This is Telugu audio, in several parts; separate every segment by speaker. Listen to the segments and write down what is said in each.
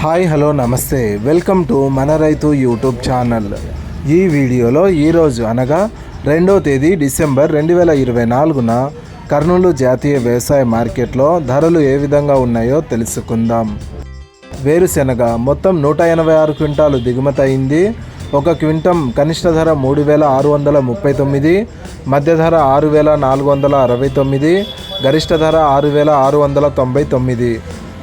Speaker 1: హాయ్ హలో నమస్తే. వెల్కమ్ టు మన రైతు యూట్యూబ్ ఛానల్. ఈ వీడియోలో ఈరోజు అనగా రెండో తేదీ డిసెంబర్ రెండు వేల ఇరవై నాలుగున కర్నూలు జాతీయ వ్యవసాయ మార్కెట్లో ధరలు ఏ విధంగా ఉన్నాయో తెలుసుకుందాం. వేరుశెనగ మొత్తం నూట ఎనభై ఆరు క్వింటాలు దిగుమతి అయింది. ఒక క్వింటం కనిష్ట ధర మూడు వేల ఆరు వందల ముప్పై తొమ్మిది మధ్య ధర ఆరు వేల నాలుగు వందల అరవై తొమ్మిది గరిష్ట ధర ఆరు వేల ఆరు వందల తొంభై తొమ్మిది.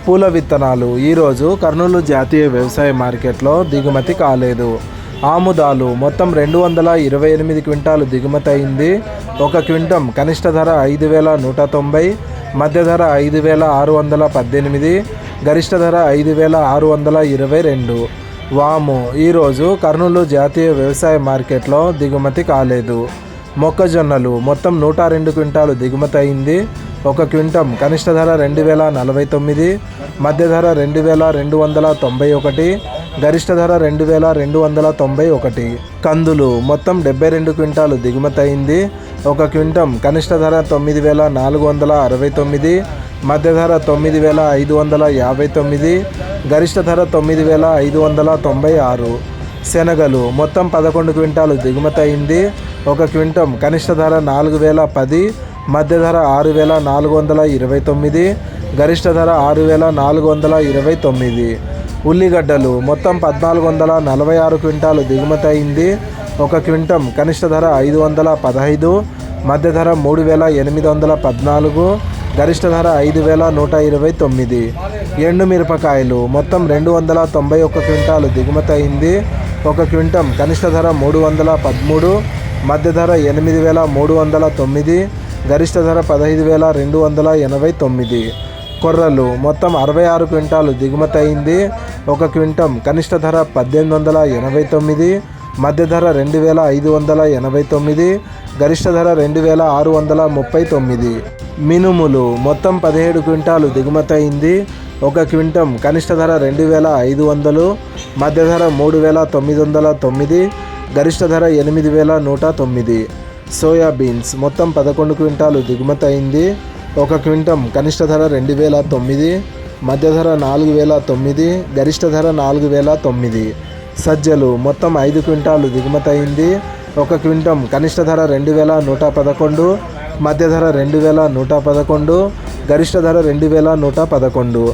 Speaker 1: పూల విత్తనాలు. ఈరోజు కర్నూలు జాతీయ వ్యవసాయ మార్కెట్లో దిగుమతి కాలేదు. ఆముదాలు మొత్తం రెండు వందల ఇరవై ఎనిమిది క్వింటాలు దిగుమతి అయింది. ఒక క్వింటం కనిష్ట ధర ఐదు వేల నూట తొంభై మధ్య ధర ఐదు వేల ఆరు వందల పద్దెనిమిది గరిష్ట ధర ఐదు వేల ఆరు వందల ఇరవై రెండు. వాము ఈరోజు కర్నూలు జాతీయ వ్యవసాయ మార్కెట్లో దిగుమతి కాలేదు. మొక్కజొన్నలు మొత్తం నూట రెండు క్వింటాలు దిగుమతి అయింది. ఒక క్వింటం. కనిష్ట ధర రెండు వేల నలభై తొమ్మిది మధ్య ధర రెండు వేల రెండు వందల తొంభై ఒకటి గరిష్ట ధర రెండు వేల రెండు వందల తొంభై ఒకటి. కందులు మొత్తం డెబ్బై రెండు క్వింటాలు దిగుమతి అయింది. ఒక క్వింటం కనిష్ట ధర తొమ్మిది వేల నాలుగు వందల అరవై తొమ్మిది మధ్య ధర తొమ్మిది వేల ఐదు వందల యాభై తొమ్మిది గరిష్ట ధర తొమ్మిది వేల ఐదు వందల తొంభై ఆరు. శనగలు మొత్తం పదకొండు క్వింటాలు దిగుమతి అయింది. ఒక క్వింటం కనిష్ట ధర నాలుగు వేల పది మధ్య ధర ఆరు వేల నాలుగు వందల ఇరవై తొమ్మిది గరిష్ట ధర ఆరు వేల నాలుగు వందల ఇరవై తొమ్మిది. ఉల్లిగడ్డలు మొత్తం పద్నాలుగు వందల నలభై ఆరు క్వింటాలు దిగుమతి అయింది. ఒక క్వింటం కనిష్ట ధర ఐదు వందల పదహైదు మధ్య ధర మూడు వేల ఎనిమిది వందల పద్నాలుగు గరిష్ట ధర ఐదు వేల నూట ఇరవై తొమ్మిది. ఎండు మిరపకాయలు మొత్తం రెండు వందల తొంభై ఒక్క క్వింటాలు దిగుమతి అయింది. ఒక క్వింటం కనిష్ట ధర మూడు వందల పదమూడు మధ్య ధర ఎనిమిది వేల మూడు వందల తొమ్మిది గరిష్ట ధర పదహైదు వేల రెండు వందల ఎనభై తొమ్మిది. కొర్రలు మొత్తం అరవై ఆరు క్వింటాలు దిగుమతి అయింది. ఒక క్వింటం కనిష్ట ధర పద్దెనిమిది వందల ఎనభై తొమ్మిది. మధ్య ధర రెండు వేల ఐదు వందల ఎనభై తొమ్మిది. గరిష్ట ధర రెండు వేల ఆరు వందల ముప్పై తొమ్మిది. మినుములు మొత్తం పదిహేడు క్వింటాలు దిగుమతి అయింది. ఒక క్వింటం కనిష్ట ధర రెండు వేల ఐదు వందలు. మధ్య ధర మూడు వేల తొమ్మిది వందల తొమ్మిది. గరిష్ట ధర ఎనిమిది వేల నూట తొమ్మిది. సోయాబీన్స్ మొత్తం పదకొండు క్వింటాలు దిగుమతి అయింది. ఒక క్వింటం కనిష్ట ధర రెండు వేల తొమ్మిది మధ్య ధర నాలుగు వేల తొమ్మిది గరిష్ట ధర నాలుగు వేల తొమ్మిది. సజ్జలు మొత్తం ఐదు క్వింటాలు దిగుమతి అయింది. ఒక క్వింటం కనిష్ట ధర రెండు వేల నూట పదకొండు మధ్య ధర రెండు వేల నూట పదకొండు గరిష్ట ధర రెండు వేల నూట పదకొండు.